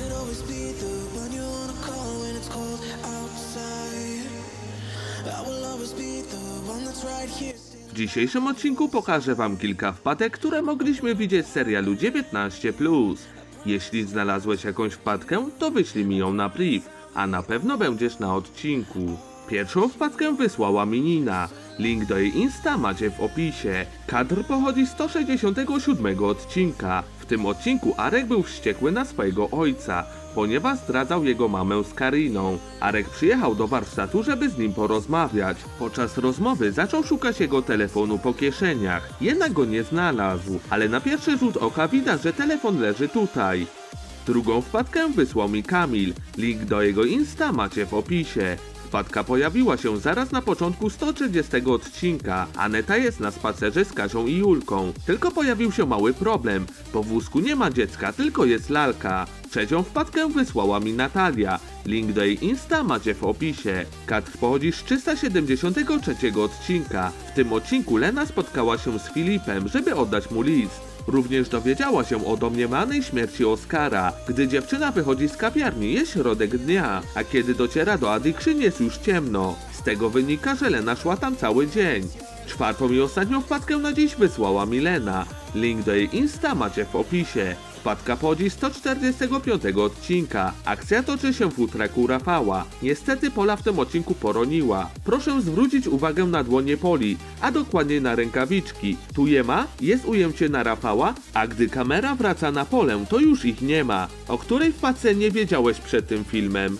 could always be the one you wanna call when it's cold outside. I will always be the one that's right here. W dzisiejszym odcinku pokażę wam kilka wpadek, które mogliśmy widzieć z serialu 19+. Jeśli znalazłeś jakąś wpadkę, to wyślij mi ją na priv, a na pewno będziesz na odcinku. Pierwszą wpadkę wysłała mi Nina. Link do jej Insta macie w opisie. Kadr pochodzi z 167 odcinka. Tym odcinku Arek był wściekły na swojego ojca, ponieważ zdradzał jego mamę z Kariną. Arek przyjechał do warsztatu, żeby z nim porozmawiać. Podczas rozmowy zaczął szukać jego telefonu po kieszeniach, jednak go nie znalazł, ale na pierwszy rzut oka widać, że telefon leży tutaj. Drugą wpadkę wysłał mi Kamil. Link do jego Insta macie w opisie. Wpadka pojawiła się zaraz na początku 130 odcinka. Aneta jest na spacerze z Kazią i Julką. Tylko pojawił się mały problem. Po wózku nie ma dziecka, tylko jest lalka. Trzecią wpadkę wysłała mi Natalia. Link do jej Insta macie w opisie. Kadr pochodzi z 373 odcinka. W tym odcinku Lena spotkała się z Filipem, żeby oddać mu list. Również dowiedziała się o domniemanej śmierci Oskara, gdy dziewczyna wychodzi z kawiarni, jest środek dnia, a kiedy dociera do Addiction jest już ciemno. Z tego wynika, że Lena szła tam cały dzień. Czwartą i ostatnią wpadkę na dziś wysłała Milena. Link do jej Insta macie w opisie. Wpadka pochodzi z 145 odcinka. Akcja toczy się w futraku Rafała. Niestety Pola w tym odcinku poroniła. Proszę zwrócić uwagę na dłonie Poli, a dokładnie na rękawiczki. Tu je ma, jest ujęcie na Rafała, a gdy kamera wraca na Polę, to już ich nie ma. O której wpadce nie wiedziałeś przed tym filmem?